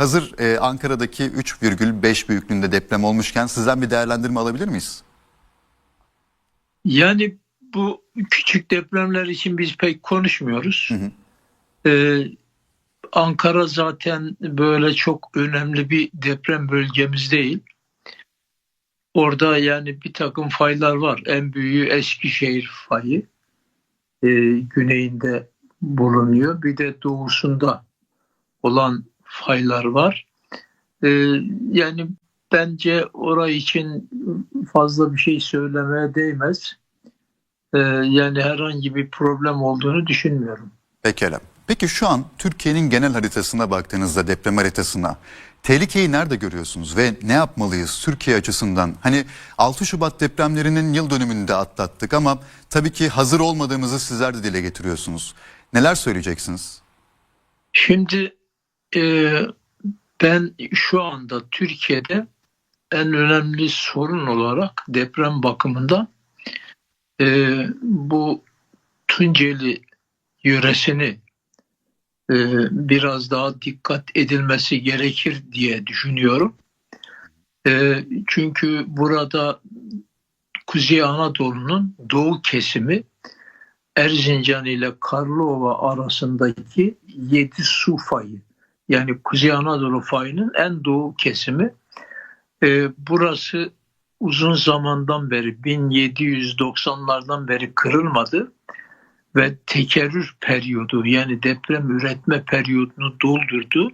Hazır e, Ankara'daki 3,5 büyüklüğünde deprem olmuşken sizden bir değerlendirme alabilir miyiz? Yani bu küçük depremler için biz pek konuşmuyoruz. Hı hı. Ee, Ankara zaten böyle çok önemli bir deprem bölgemiz değil. Orada yani bir takım faylar var. En büyüğü Eskişehir fayı. Ee, güneyinde bulunuyor. Bir de doğusunda olan faylar var. Ee, yani bence orayı için fazla bir şey söylemeye değmez. Ee, yani herhangi bir problem olduğunu düşünmüyorum. Pekala. Peki şu an Türkiye'nin genel haritasına baktığınızda deprem haritasına tehlikeyi nerede görüyorsunuz ve ne yapmalıyız Türkiye açısından? Hani 6 Şubat depremlerinin yıl dönümünü de atlattık ama tabii ki hazır olmadığımızı sizler de dile getiriyorsunuz. Neler söyleyeceksiniz? Şimdi e, ben şu anda Türkiye'de en önemli sorun olarak deprem bakımında e, bu Tunceli yöresini e, biraz daha dikkat edilmesi gerekir diye düşünüyorum. E, çünkü burada Kuzey Anadolu'nun doğu kesimi Erzincan ile Karlova arasındaki 7 su fayı yani Kuzey Anadolu fayının en doğu kesimi. Ee, burası uzun zamandan beri 1790'lardan beri kırılmadı ve tekerrür periyodu yani deprem üretme periyodunu doldurdu.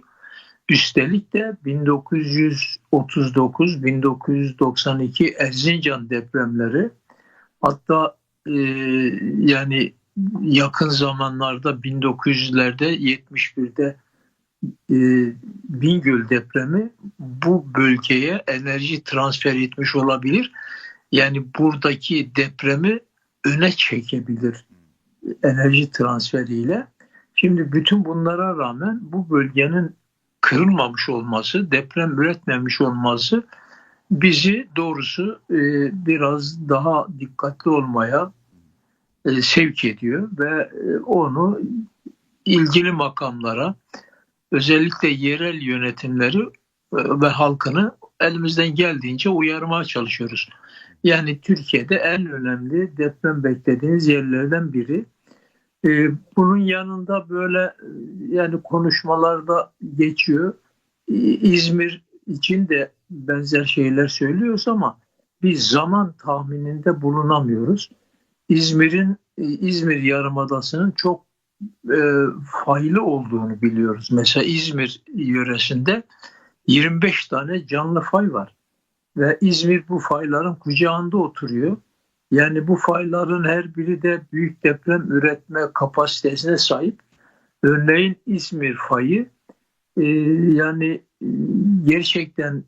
Üstelik de 1939-1992 Erzincan depremleri hatta e, yani yakın zamanlarda 1900'lerde 71'de e, Bingöl depremi bu bölgeye enerji transfer etmiş olabilir. Yani buradaki depremi öne çekebilir enerji transferiyle. Şimdi bütün bunlara rağmen bu bölgenin kırılmamış olması, deprem üretmemiş olması bizi doğrusu e, biraz daha dikkatli olmaya e, sevk ediyor ve onu ilgili makamlara özellikle yerel yönetimleri e, ve halkını elimizden geldiğince uyarmaya çalışıyoruz. Yani Türkiye'de en önemli deprem beklediğiniz yerlerden biri. E, Bunun yanında böyle e, yani konuşmalarda geçiyor. İzmir için de benzer şeyler söylüyoruz ama biz zaman tahmininde bulunamıyoruz. İzmir'in İzmir Yarımadası'nın çok e, faylı olduğunu biliyoruz. Mesela İzmir yöresinde 25 tane canlı fay var ve İzmir bu fayların kucağında oturuyor. Yani bu fayların her biri de büyük deprem üretme kapasitesine sahip. Örneğin İzmir fayı e, yani e, gerçekten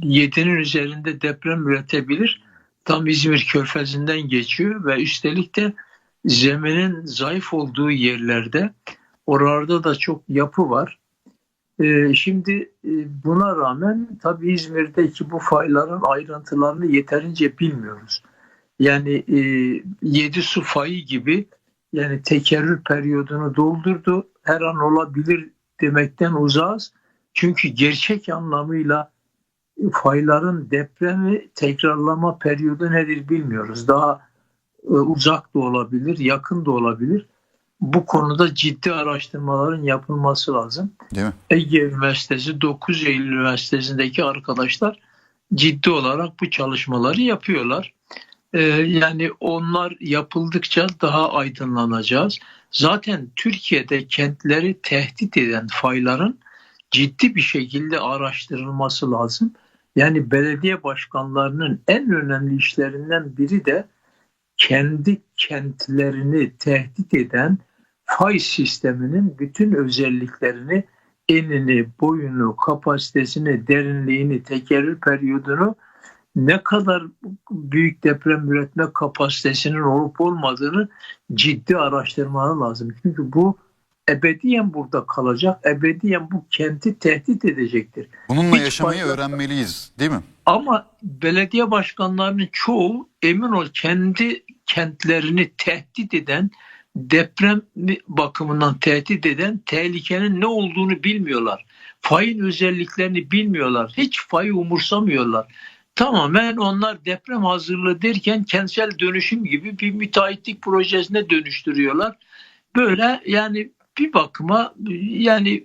7'nin üzerinde deprem üretebilir. Tam İzmir Körfezi'nden geçiyor ve üstelik de zeminin zayıf olduğu yerlerde oralarda da çok yapı var. Ee, şimdi e, buna rağmen tabii İzmir'deki bu fayların ayrıntılarını yeterince bilmiyoruz. Yani e, 7 su fayı gibi yani tekerrür periyodunu doldurdu. Her an olabilir demekten uzağız. Çünkü gerçek anlamıyla fayların depremi tekrarlama periyodu nedir bilmiyoruz. Daha uzak da olabilir, yakın da olabilir. Bu konuda ciddi araştırmaların yapılması lazım. Değil mi? Ege Üniversitesi, 9 Eylül Üniversitesi'ndeki arkadaşlar ciddi olarak bu çalışmaları yapıyorlar. Ee, yani onlar yapıldıkça daha aydınlanacağız. Zaten Türkiye'de kentleri tehdit eden fayların ciddi bir şekilde araştırılması lazım. Yani belediye başkanlarının en önemli işlerinden biri de kendi kentlerini tehdit eden fay sisteminin bütün özelliklerini, enini, boyunu, kapasitesini, derinliğini, tekerrür periyodunu ne kadar büyük deprem üretme kapasitesinin olup olmadığını ciddi araştırmaları lazım. Çünkü bu ebediyen burada kalacak, ebediyen bu kenti tehdit edecektir. Bununla Hiç yaşamayı fayda- öğrenmeliyiz değil mi? Ama belediye başkanlarının çoğu emin ol kendi kentlerini tehdit eden deprem bakımından tehdit eden tehlikenin ne olduğunu bilmiyorlar. Fayın özelliklerini bilmiyorlar. Hiç fayı umursamıyorlar. Tamamen onlar deprem hazırlığı derken kentsel dönüşüm gibi bir müteahhitlik projesine dönüştürüyorlar. Böyle yani bir bakıma yani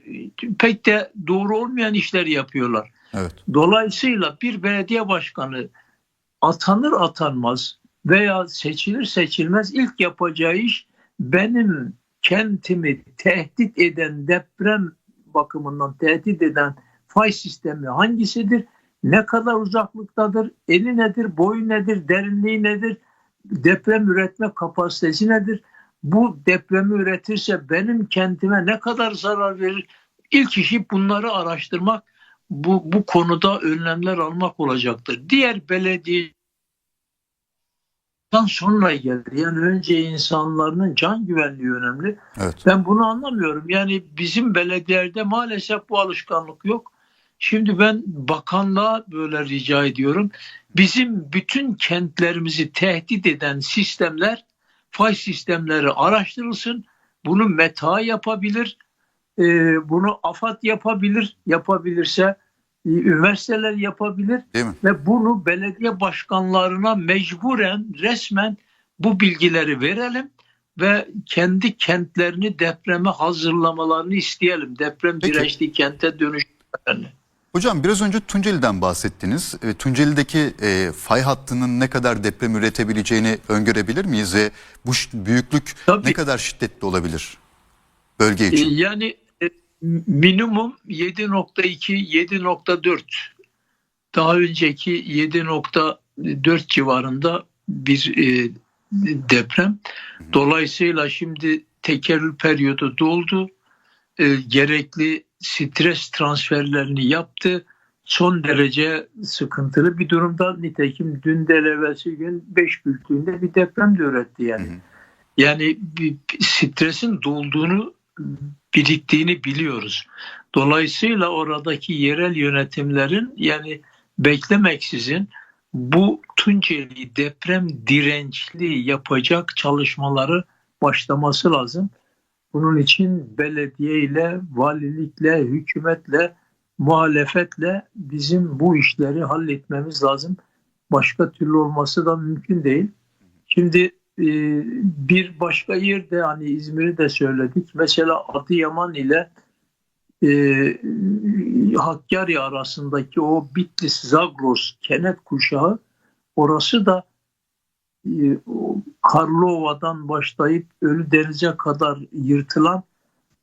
pek de doğru olmayan işler yapıyorlar. Evet. Dolayısıyla bir belediye başkanı atanır atanmaz veya seçilir seçilmez ilk yapacağı iş benim kentimi tehdit eden deprem bakımından tehdit eden fay sistemi hangisidir? Ne kadar uzaklıktadır? Eni nedir? Boyu nedir? Derinliği nedir? Deprem üretme kapasitesi nedir? Bu depremi üretirse benim kentime ne kadar zarar verir? İlk işi bunları araştırmak, bu, bu konuda önlemler almak olacaktır. Diğer belediye sonra gelir. Yani önce insanların can güvenliği önemli. Evet. Ben bunu anlamıyorum. Yani bizim belediyelerde maalesef bu alışkanlık yok. Şimdi ben bakanlığa böyle rica ediyorum. Bizim bütün kentlerimizi tehdit eden sistemler, fay sistemleri araştırılsın. Bunu META yapabilir, e, bunu AFAD yapabilir, yapabilirse e, üniversiteler yapabilir ve bunu belediye başkanlarına mecburen resmen bu bilgileri verelim ve kendi kentlerini depreme hazırlamalarını isteyelim. Deprem Peki. dirençli kente dönüşmelerini. Hocam biraz önce Tunceli'den bahsettiniz. E, Tunceli'deki e, fay hattının ne kadar deprem üretebileceğini öngörebilir miyiz ve bu büyüklük Tabii. ne kadar şiddetli olabilir bölge E, için? Yani e, minimum 7.2 7.4 daha önceki 7.4 civarında bir e, deprem. Dolayısıyla şimdi tekerrür periyodu doldu. E, gerekli stres transferlerini yaptı. Son derece sıkıntılı bir durumda. Nitekim dün de evvelsi gün 5 büyüklüğünde bir deprem de üretti yani. Hı hı. Yani bir bir stresin dolduğunu biriktiğini biliyoruz. Dolayısıyla oradaki yerel yönetimlerin yani beklemeksizin bu Tunceli deprem dirençli yapacak çalışmaları başlaması lazım. Bunun için belediye ile, valilikle, hükümetle, muhalefetle bizim bu işleri halletmemiz lazım. Başka türlü olması da mümkün değil. Şimdi bir başka yerde hani İzmir'i de söyledik. Mesela Adıyaman ile e, Hakkari arasındaki o Bitlis-Zagros kenet kuşağı orası da e, Karlova'dan başlayıp Ölü Deniz'e kadar yırtılan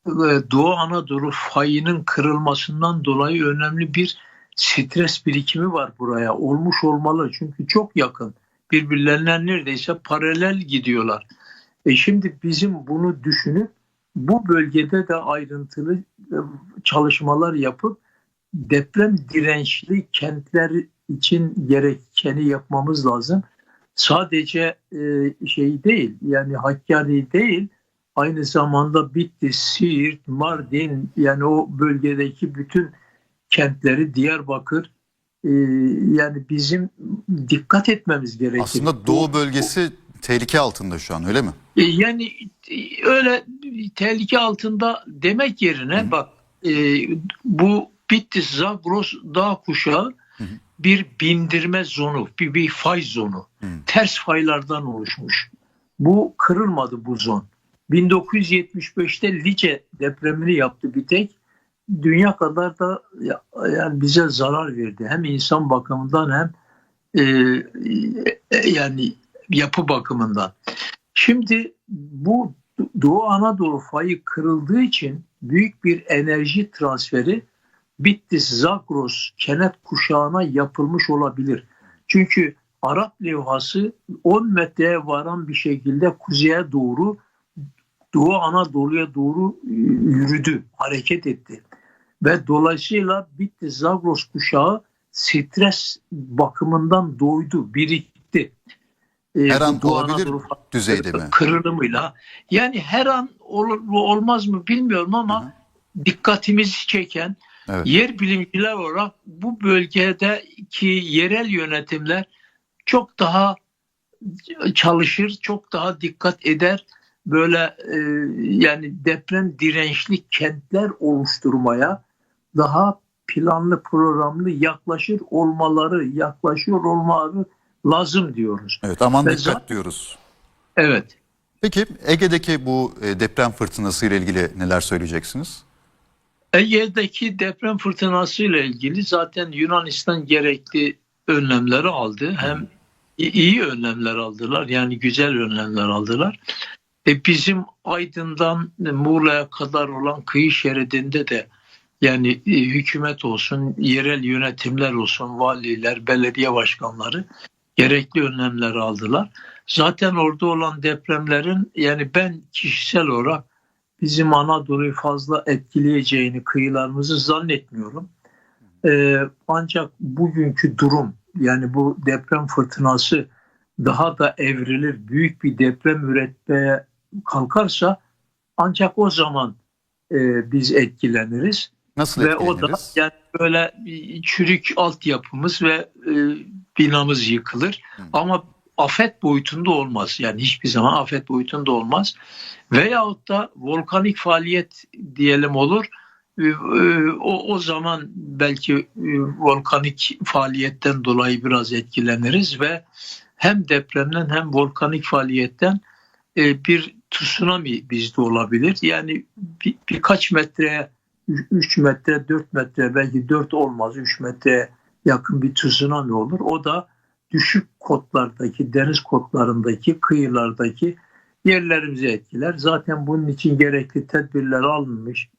e, Doğu Anadolu fayının kırılmasından dolayı önemli bir stres birikimi var buraya. Olmuş olmalı çünkü çok yakın. Birbirlerine neredeyse paralel gidiyorlar. E şimdi bizim bunu düşünüp bu bölgede de ayrıntılı e, çalışmalar yapıp deprem dirençli kentler için gerekeni yapmamız lazım. Sadece e, şey değil yani Hakkari değil aynı zamanda Bitlis, Siirt, Mardin yani o bölgedeki bütün kentleri Diyarbakır e, yani bizim dikkat etmemiz gerekiyor. Aslında Doğu bölgesi tehlike altında şu an öyle mi? E, Yani e, öyle tehlike altında demek yerine Hı. bak e, bu Bitlis Zagros dağ kuşağı Hı hı. bir bindirme zonu, bir, bir fay zonu. Hı. Ters faylardan oluşmuş. Bu kırılmadı bu zon. 1975'te Lice depremini yaptı bir tek. Dünya kadar da ya- yani bize zarar verdi. Hem insan bakımından hem e, e, yani yapı bakımından. Şimdi bu Doğu Anadolu fayı kırıldığı için büyük bir enerji transferi Bitlis, Zagros, Kenet kuşağına yapılmış olabilir. Çünkü Arap levhası 10 metreye varan bir şekilde kuzeye doğru Doğu Anadolu'ya doğru e, yürüdü, hareket etti. Ve dolayısıyla Bitlis, Zagros kuşağı stres bakımından doydu, birikti. E, Her an Doğu olabilir Anadolu düzeyde mi? kırılımıyla. Yani her an olur mu olmaz mı bilmiyorum ama Hı hı. dikkatimizi çeken Evet. yer bilimciler olarak bu bölgedeki yerel yönetimler çok daha çalışır, çok daha dikkat eder böyle e, yani deprem dirençli kentler oluşturmaya daha planlı programlı yaklaşır olmaları, yaklaşıyor olmaları lazım diyoruz. Evet aman Ve dikkat diyoruz. Evet. Peki Ege'deki bu e, deprem fırtınası ile ilgili neler söyleyeceksiniz? Ege'deki deprem fırtınası ile ilgili zaten Yunanistan gerekli önlemleri aldı. Hem iyi önlemler aldılar yani güzel önlemler aldılar. E bizim Aydın'dan Muğla'ya kadar olan kıyı şeridinde de yani e, hükümet olsun, yerel yönetimler olsun, valiler, belediye başkanları gerekli önlemler aldılar. Zaten orada olan depremlerin yani ben kişisel olarak bizim Anadolu'yu fazla etkileyeceğini kıyılarımızı zannetmiyorum. Ee, ancak bugünkü durum yani bu deprem fırtınası daha da evrilir, büyük bir deprem üretmeye kalkarsa ancak o zaman e, biz etkileniriz Nasıl ve o da yani böyle bir çürük altyapımız ve e, binamız yıkılır. Hı. Ama afet boyutunda olmaz. Yani hiçbir zaman afet boyutunda olmaz. Veyahut da volkanik faaliyet diyelim olur. E, e, O, o zaman belki e, volkanik faaliyetten dolayı biraz etkileniriz ve hem depremden hem volkanik faaliyetten bir tsunami bizde olabilir. Yani bir, birkaç metreye 3 metre, 4 metre belki 4 olmaz 3 metreye yakın bir tsunami olur. O da düşük kotlardaki, deniz kotlarındaki, kıyılardaki yerlerimizi etkiler. Zaten bunun için gerekli tedbirler alınmış.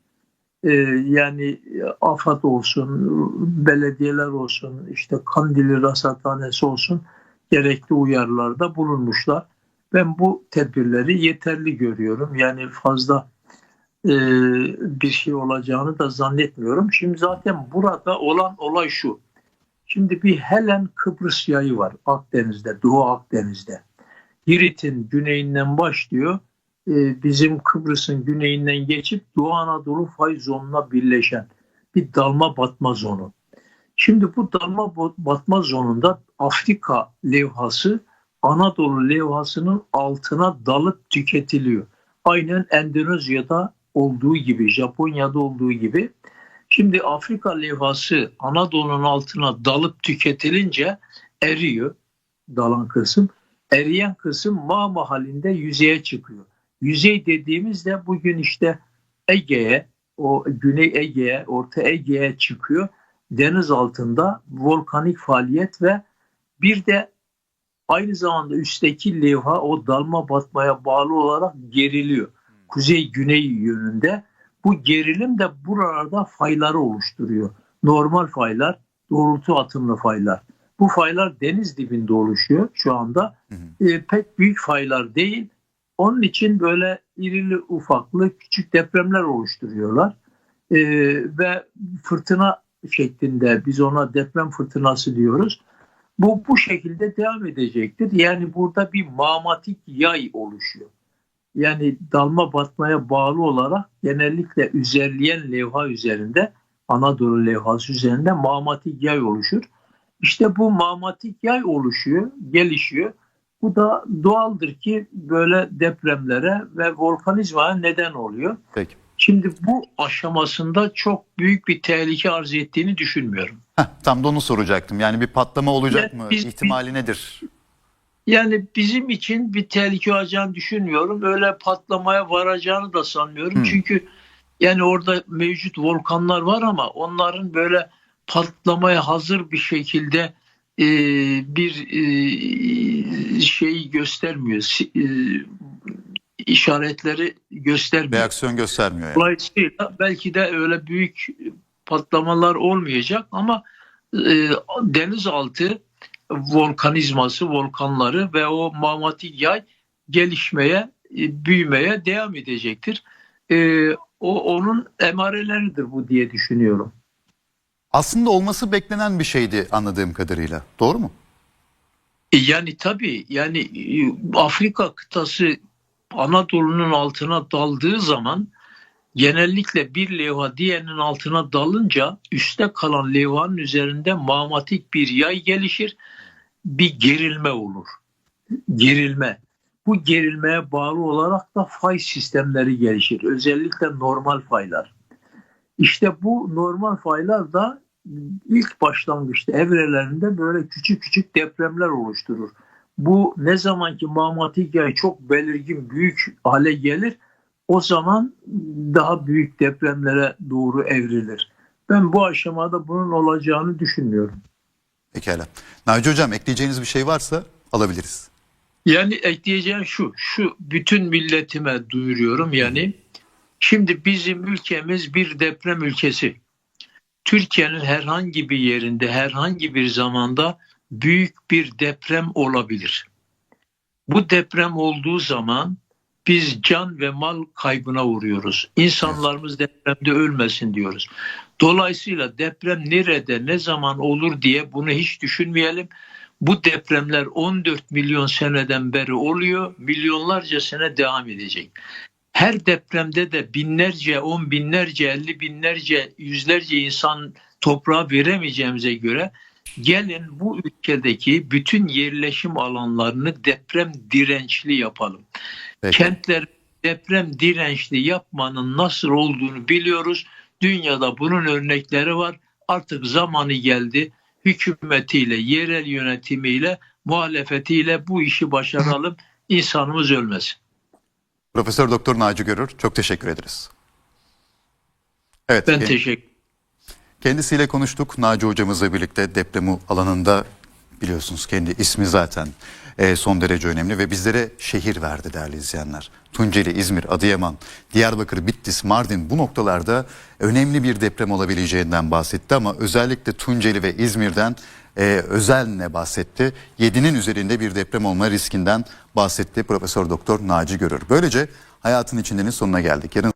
Ee, yani AFAD olsun, belediyeler olsun, işte Kandili Rasathanesi olsun gerekli uyarılarda bulunmuşlar. Ben bu tedbirleri yeterli görüyorum. Yani fazla e, bir şey olacağını da zannetmiyorum. Şimdi zaten burada olan olay şu. Şimdi bir Helen Kıbrıs yayı var Akdeniz'de, Doğu Akdeniz'de. Girit'in güneyinden başlıyor. e, Bizim Kıbrıs'ın güneyinden geçip Doğu Anadolu fay zonuna birleşen bir dalma batma zonu. Şimdi bu dalma batma zonunda Afrika levhası Anadolu levhasının altına dalıp tüketiliyor. Aynen Endonezya'da olduğu gibi, Japonya'da olduğu gibi. Şimdi Afrika levhası Anadolu'nun altına dalıp tüketilince eriyor dalan kısım. Eriyen kısım mağma halinde yüzeye çıkıyor. Yüzey dediğimizde bugün işte Ege'ye, o Güney Ege'ye, Orta Ege'ye çıkıyor. Deniz altında volkanik faaliyet ve bir de aynı zamanda üstteki levha o dalma batmaya bağlı olarak geriliyor. Kuzey-güney yönünde. Bu gerilim de buralarda fayları oluşturuyor. Normal faylar, doğrultu atımlı faylar. Bu faylar deniz dibinde oluşuyor şu anda. Hı hı. E, pek büyük faylar değil. Onun için böyle irili ufaklı küçük depremler oluşturuyorlar. E, ve fırtına şeklinde biz ona deprem fırtınası diyoruz. Bu bu şekilde devam edecektir. Yani burada bir mağmatik yay oluşuyor. Yani dalma batmaya bağlı olarak genellikle üzerleyen levha üzerinde Anadolu levhası üzerinde mağmatik yay oluşur. İşte bu mağmatik yay oluşuyor, gelişiyor. Bu da doğaldır ki böyle depremlere ve volkanizmaya neden oluyor. Peki. Şimdi bu aşamasında çok büyük bir tehlike arz ettiğini düşünmüyorum. Heh, tam da onu soracaktım. Yani bir patlama olacak Ya mı? biz- İhtimali nedir? Yani bizim için bir tehlike olacağını düşünmüyorum. Öyle patlamaya varacağını da sanmıyorum. Hmm. Çünkü yani orada mevcut volkanlar var ama onların böyle patlamaya hazır bir şekilde e, bir e, şey göstermiyor. E, işaretleri göstermiyor. Reaksiyon göstermiyor yani. Dolayısıyla belki de öyle büyük patlamalar olmayacak ama e, denizaltı volkanizması, volkanları ve o mağmatik yay gelişmeye, e, büyümeye devam edecektir. E, o onun emareleridir bu diye düşünüyorum. Aslında olması beklenen bir şeydi anladığım kadarıyla. Doğru mu? E, Yani tabii yani Afrika kıtası Anadolu'nun altına daldığı zaman genellikle bir levha diğerinin altına dalınca üstte kalan levhanın üzerinde mağmatik bir yay gelişir. Bir gerilme olur. Gerilme. bu gerilmeye bağlı olarak da fay sistemleri gelişir. Özellikle normal faylar. İşte bu normal faylar da ilk başlangıçta evrelerinde böyle küçük küçük depremler oluşturur. Bu ne zaman ki magmatik yay çok belirgin büyük hale gelir o zaman daha büyük depremlere doğru evrilir. Ben bu aşamada bunun olacağını düşünmüyorum. Pekala. Naci Hocam ekleyeceğiniz bir şey varsa alabiliriz. Yani ekleyeceğim şu, şu bütün milletime duyuruyorum yani. Şimdi bizim ülkemiz bir deprem ülkesi. Türkiye'nin herhangi bir yerinde, herhangi bir zamanda büyük bir deprem olabilir. Bu deprem olduğu zaman biz can ve mal kaybına uğruyoruz. İnsanlarımız depremde ölmesin diyoruz. Dolayısıyla deprem nerede, ne zaman olur diye bunu hiç düşünmeyelim. Bu depremler 14 milyon seneden beri oluyor, milyonlarca sene devam edecek. Her depremde de binlerce, on binlerce, elli binlerce, yüzlerce insan toprağa veremeyeceğimize göre gelin bu ülkedeki bütün yerleşim alanlarını deprem dirençli yapalım. Peki. Kentler deprem dirençli yapmanın nasıl olduğunu biliyoruz. Dünyada bunun örnekleri var. Artık zamanı geldi. Hükümetiyle, yerel yönetimiyle, muhalefetiyle bu işi başaralım. İnsanımız ölmesin. Profesör Doktor Naci Görür çok teşekkür ederiz. Evet. Ben teşekkür Kendisiyle konuştuk. Naci hocamızla birlikte deprem alanında biliyorsunuz kendi ismi zaten e, son derece önemli ve bizlere şehir verdi değerli izleyenler. Tunceli, İzmir, Adıyaman, Diyarbakır, Bitlis, Mardin bu noktalarda önemli bir deprem olabileceğinden bahsetti ama özellikle Tunceli ve İzmir'den e, özenle bahsetti. 7'nin üzerinde bir deprem olma riskinden bahsetti Profesör Doktor Naci Görür. Böylece hayatın içindenin sonuna geldik. Yarın